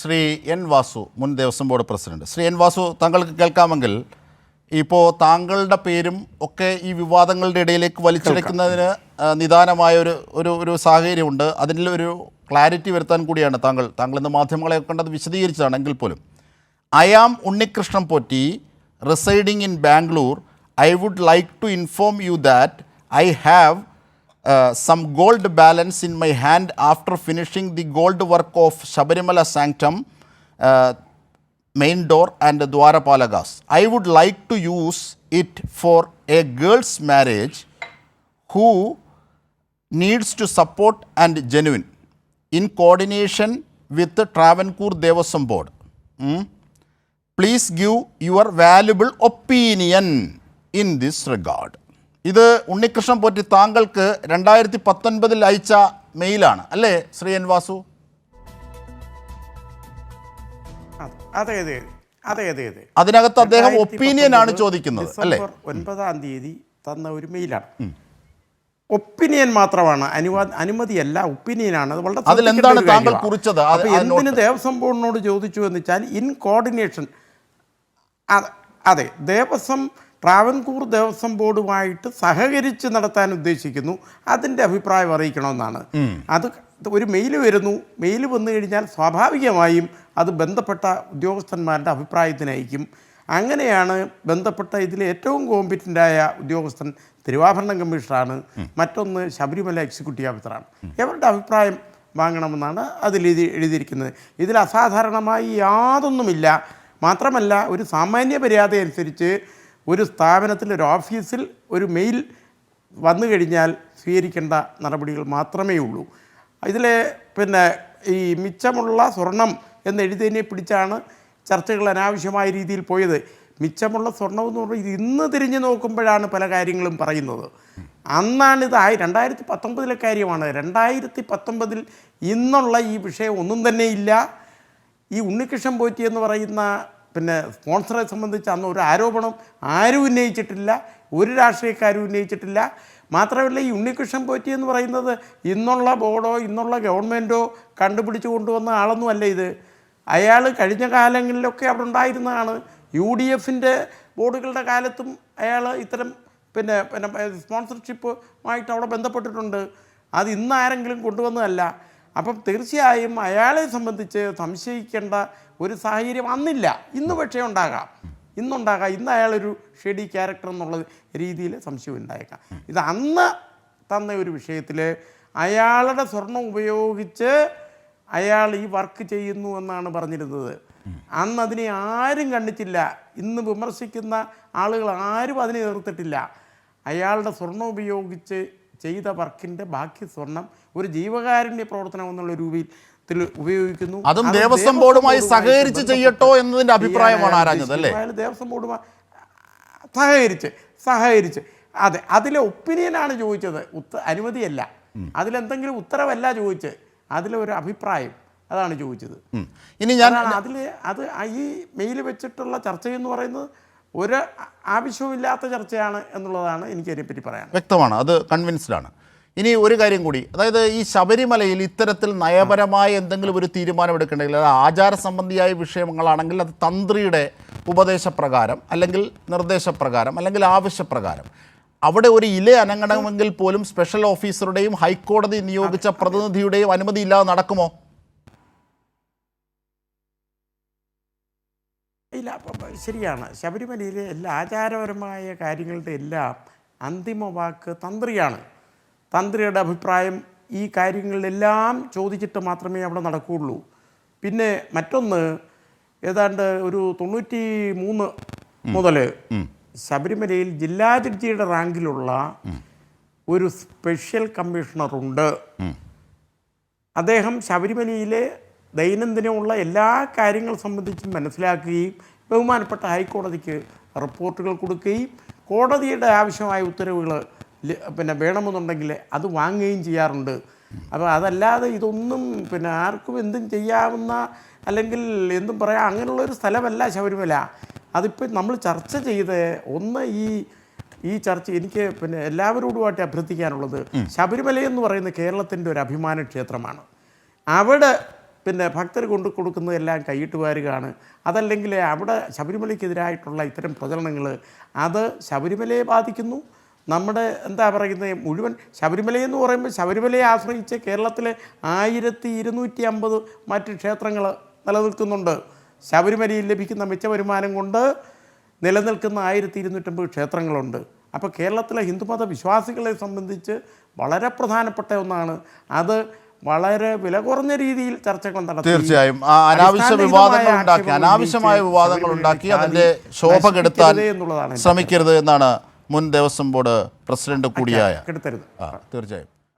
Shri N Vasu മുൻ Devaswom board president. Shri N Vasu താങ്കൾക്ക് കേൾക്കാമെങ്കിൽ ഇപ്പോൾ താങ്കളുടെ പേരും ഒക്കെ ഈ വിവാദങ്ങളുടെ ഇടയിലേക്ക് വലിച്ചെടുക്കുന്നതിന് നിദാനമായ ഒരു ഒരു ഒരു സാഹചര്യമുണ്ട്. അതിലൊരു ക്ലാരിറ്റി വരുത്താൻ കൂടിയാണ് താങ്കൾ. താങ്കൾ ഇന്ന് മാധ്യമങ്ങളെ കണ്ടത് വിശദീകരിച്ചതാണ് എങ്കിൽ പോലും. Am Unnikrishnan Potti residing in Bangalore. I would like to inform you that I have some gold balance in my hand after finishing the gold work of Shabarimala Sanctum, uh, main door and Dwarapalagas. I would like to use it for a girl's marriage who needs to support and genuine in coordination with the Travancore Devasam Board. Hmm? Please give your valuable opinion in this regard. ഇത് ഉണ്ണികൃഷ്ണൻ പോറ്റി താങ്കൾക്ക് രണ്ടായിരത്തി പത്തൊൻപതിൽ അയച്ച മെയിലാണ്. അല്ലേ Shri N Vasu? അതെ അതെ അതെ അതെ അതെ അതിനകത്ത് അദ്ദേഹം ഒപ്പീനിയൻ ആണ് ചോദിക്കുന്നത് അല്ലേ? ഒൻപതാം തീയതി തന്ന ഒരു മെയിലാണ്. ഒപ്പീനിയൻ മാത്രമാണ് അനുവാ അനുമതിയല്ല ഒപ്പീനിയനാണ്. അത് വളരെ അതിലെന്താണ് താങ്കൾ കുറിച്ചത്? എന്തിന് ദേവസ്വം ബോർഡിനോട് ചോദിച്ചു എന്ന് വെച്ചാൽ ഇൻ കോർഡിനേഷൻ അതെ ദേവസ്വം ട്രാവൻകൂർ ദേവസ്വം ബോർഡുമായിട്ട് സഹകരിച്ച് നടത്താൻ ഉദ്ദേശിക്കുന്നു. അതിന്റെ അഭിപ്രായം അറിയിക്കണമെന്നാണ്. അത് ഒരു മെയിൽ വരുന്നു. മെയിൽ വന്നു കഴിഞ്ഞാൽ സ്വാഭാവികമായും അത് ബന്ധപ്പെട്ട ഉദ്യോഗസ്ഥന്മാരുടെ അഭിപ്രായത്തിനയക്കും അങ്ങനെയാണ് ബന്ധപ്പെട്ട ഇതിൽ ഏറ്റവും കോമ്പറ്റന്റായ ഉദ്യോഗസ്ഥൻ തിരുവാഭരണം കമ്മീഷണറാണ്. മറ്റൊന്ന് ശബരിമല എക്സിക്യൂട്ടീവ് ഓഫീസറാണ് ഇവരുടെ അഭിപ്രായം വാങ്ങണമെന്നാണ് അതിൽ എഴുതി എഴുതിയിരിക്കുന്നത്. ഇതിൽ അസാധാരണമായി യാതൊന്നുമില്ല. മാത്രമല്ല ഒരു സാമാന്യ മര്യാദ അനുസരിച്ച് ഒരു സ്ഥാപനത്തിൽ ഒരു ഓഫീസിൽ ഒരു മെയിൽ വന്നു കഴിഞ്ഞാൽ സ്വീകരിക്കേണ്ട നടപടികൾ മാത്രമേ ഉള്ളൂ. ഇതിൽ പിന്നെ ഈ മിച്ചമുള്ള സ്വർണം എന്ന് എഴുതിയതിനെ പിടിച്ചാണ് ചർച്ചകൾ അനാവശ്യമായ രീതിയിൽ പോയത്. മിച്ചമുള്ള സ്വർണം എന്ന് പറഞ്ഞാൽ ഇന്ന് തിരിഞ്ഞു നോക്കുമ്പോഴാണ് പല കാര്യങ്ങളും പറയുന്നത്. അന്നാണ് ആയി രണ്ടായിരത്തി പത്തൊമ്പതിലെ കാര്യമാണ്. രണ്ടായിരത്തി പത്തൊമ്പതിൽ ഇന്നുള്ള ഈ വിഷയം ഒന്നും തന്നെ ഇല്ല. ഈ ഉണ്ണികൃഷ്ണൻ പോറ്റി എന്ന് പറയുന്ന പിന്നെ സ്പോൺസറെ സംബന്ധിച്ച് അന്ന് ഒരു ആരോപണം ആരും ഉന്നയിച്ചിട്ടില്ല ഒരു രാഷ്ട്രീയക്കാരും ഉന്നയിച്ചിട്ടില്ല. മാത്രമല്ല ഈ ഉണ്ണികൃഷ്ണൻ പോറ്റി എന്ന് പറയുന്നത് ഇന്നുള്ള ബോർഡോ ഇന്നുള്ള ഗവൺമെന്റോ കണ്ടുപിടിച്ച് കൊണ്ടുവന്ന ആളൊന്നുമല്ല ഇത്. അയാൾ കഴിഞ്ഞ കാലങ്ങളിലൊക്കെ അവിടെ ഉണ്ടായിരുന്നതാണ്. യു ഡി എഫിന്റെ ബോർഡുകളുടെ കാലത്തും അയാൾ ഇത്തരം പിന്നെ പിന്നെ സ്പോൺസർഷിപ്പുമായിട്ട് അവിടെ ബന്ധപ്പെട്ടിട്ടുണ്ട്. അത് ഇന്ന് ആരെങ്കിലും കൊണ്ടുവന്നതല്ല. അപ്പം തീർച്ചയായും അയാളെ സംബന്ധിച്ച് സംശയിക്കേണ്ട ഒരു സാഹചര്യം അന്നില്ല. ഇന്ന് പക്ഷേ ഉണ്ടാകാം. ഇന്നുണ്ടാകാം. ഇന്ന് അയാളൊരു ഷെഡി ക്യാരക്ടർ എന്നുള്ള രീതിയിൽ സംശയം ഉണ്ടായേക്കാം. ഇത് അന്ന് തന്ന ഒരു വിഷയത്തിൽ അയാളുടെ സ്വർണം ഉപയോഗിച്ച് അയാൾ ഈ വർക്ക് ചെയ്യുന്നു എന്നാണ് പറഞ്ഞിരുന്നത്. അന്ന് അതിനെ ആരും കണ്ടിട്ടില്ല. ഇന്ന് വിമർശിക്കുന്ന ആളുകൾ ആരും അതിനെ എതിർത്തിട്ടില്ല. അയാളുടെ സ്വർണം ഉപയോഗിച്ച് ചെയ്ത വർക്കിന്റെ ബാക്കി സ്വർണം ഒരു ജീവകാരുണ്യ പ്രവർത്തനം എന്നുള്ള രൂപത്തിൽ ഉപയോഗിക്കുന്നു. അതും ദേവസ്വം ബോർഡുമായി സഹകരിച്ച് ചെയ്യട്ടോ എന്നതിന്റെ അഭിപ്രായമാണ് ആരാഞ്ഞത് അല്ലേ? ദേവസ്വം ബോർഡുമായി സഹകരിച്ച് സഹകരിച്ച്. അതെ അതിലെ ഒപ്പീനിയനാണ് ചോദിച്ചത്. ഉത്ത അനുമതിയല്ല. അതിലെന്തെങ്കിലും ഉത്തരവല്ല ചോദിച്ചത്. അതിലൊരു അഭിപ്രായം അതാണ് ചോദിച്ചത്. ഇനി ഞാൻ അതിൽ അത് ഈ മെയിൽ വെച്ചിട്ടുള്ള ചർച്ചയെന്ന് പറയുന്നത് ഒരു ആവശ്യവുമില്ലാത്ത ചർച്ചയാണ് എന്നുള്ളതാണ് എനിക്ക് അതിനെപ്പറ്റി പറയാൻ. വ്യക്തമാണ്. അത് കൺവിൻസ്ഡ് ആണ്. ഇനി ഒരു കാര്യം കൂടി. അതായത് ഈ ശബരിമലയിൽ ഇത്തരത്തിൽ നയപരമായ എന്തെങ്കിലും ഒരു തീരുമാനം എടുക്കണമെങ്കിൽ അത് ആചാര സംബന്ധിയായ വിഷയങ്ങളാണെങ്കിൽ അത് തന്ത്രിയുടെ ഉപദേശപ്രകാരം അല്ലെങ്കിൽ നിർദ്ദേശപ്രകാരം അല്ലെങ്കിൽ ആവശ്യപ്രകാരം. അവിടെ ഒരു ഇല അനങ്ങണമെങ്കിൽ പോലും സ്പെഷ്യൽ ഓഫീസറുടെയും ഹൈക്കോടതി നിയോഗിച്ച പ്രതിനിധിയുടെയും അനുമതി ഇല്ലാതെ നടക്കുമോ? ശരിയാണ്. ശബരിമലയിലെ എല്ലാ ആചാരപരമായ കാര്യങ്ങളുടെ എല്ലാം അന്തിമ വാക്ക് തന്ത്രിയാണ്. തന്ത്രിയുടെ അഭിപ്രായം ഈ കാര്യങ്ങളിലെല്ലാം ചോദിച്ചിട്ട് മാത്രമേ അവിടെ നടക്കുകയുള്ളൂ. പിന്നെ മറ്റൊന്ന് ഏതാണ്ട് ഒരു തൊണ്ണൂറ്റി മൂന്ന് മുതൽ ശബരിമലയിൽ ജില്ലാ ജഡ്ജിയുടെ റാങ്കിലുള്ള ഒരു സ്പെഷ്യൽ കമ്മീഷണറുണ്ട്. അദ്ദേഹം ശബരിമലയിലെ ദൈനംദിനമുള്ള എല്ലാ കാര്യങ്ങൾ സംബന്ധിച്ചും മനസ്സിലാക്കുകയും ബഹുമാനപ്പെട്ട ഹൈക്കോടതിക്ക് റിപ്പോർട്ടുകൾ കൊടുക്കുകയും കോടതിയുടെ ആവശ്യമായ ഉത്തരവുകൾ പിന്നെ വേണമെന്നുണ്ടെങ്കിൽ അത് വാങ്ങുകയും ചെയ്യാറുണ്ട്. അപ്പോൾ അതല്ലാതെ ഇതൊന്നും പിന്നെ ആർക്കും എന്തും ചെയ്യാവുന്ന അല്ലെങ്കിൽ എന്തും പറയാം അങ്ങനെയുള്ള ഒരു സ്ഥലമല്ല ശബരിമല. അതിപ്പോൾ നമ്മൾ ചർച്ച ചെയ്ത് ഒന്ന് ഈ ഈ ചർച്ച എനിക്ക് പിന്നെ എല്ലാവരോടുമായിട്ട് അഭ്യർത്ഥിക്കാനുള്ളത് ശബരിമല എന്ന് പറയുന്ന കേരളത്തിന്റെ ഒരു അഭിമാന ക്ഷേത്രമാണ് അവിടെ പിന്നെ ഭക്തർ കൊണ്ട് കൊടുക്കുന്നതെല്ലാം കൈയിട്ട് വാരുകയാണ്. അതല്ലെങ്കിൽ അവിടെ ശബരിമലയ്ക്കെതിരായിട്ടുള്ള ഇത്തരം പ്രചരണങ്ങൾ അത് ശബരിമലയെ ബാധിക്കുന്നു. നമ്മുടെ എന്താ പറയുന്നത് മുഴുവൻ ശബരിമലയെന്ന് പറയുമ്പോൾ ശബരിമലയെ ആശ്രയിച്ച് കേരളത്തിലെ ആയിരത്തി ഇരുന്നൂറ്റി അമ്പത് മറ്റ് ക്ഷേത്രങ്ങൾ നിലനിൽക്കുന്നുണ്ട്. ശബരിമലയിൽ ലഭിക്കുന്ന മിച്ച വരുമാനം കൊണ്ട് നിലനിൽക്കുന്ന ആയിരത്തി ഇരുന്നൂറ്റമ്പത് ക്ഷേത്രങ്ങളുണ്ട്. അപ്പോൾ കേരളത്തിലെ ഹിന്ദുമത വിശ്വാസികളെ സംബന്ധിച്ച് വളരെ പ്രധാനപ്പെട്ട ഒന്നാണ്. അത് വളരെ വില കുറഞ്ഞ രീതിയിൽ ചർച്ചകൾ നടത്തി. തീർച്ചയായും. അനാവശ്യ വിവാദങ്ങൾ ഉണ്ടാക്കി അനാവശ്യമായ വിവാദങ്ങൾ ഉണ്ടാക്കി അതിന്റെ ശോഭ കെടുത്താൻ ശ്രമിക്കരുത് എന്നാണ് മുൻ ദേവസ്വം ബോർഡ് പ്രസിഡന്റ് കൂടിയായ തീർച്ചയായും.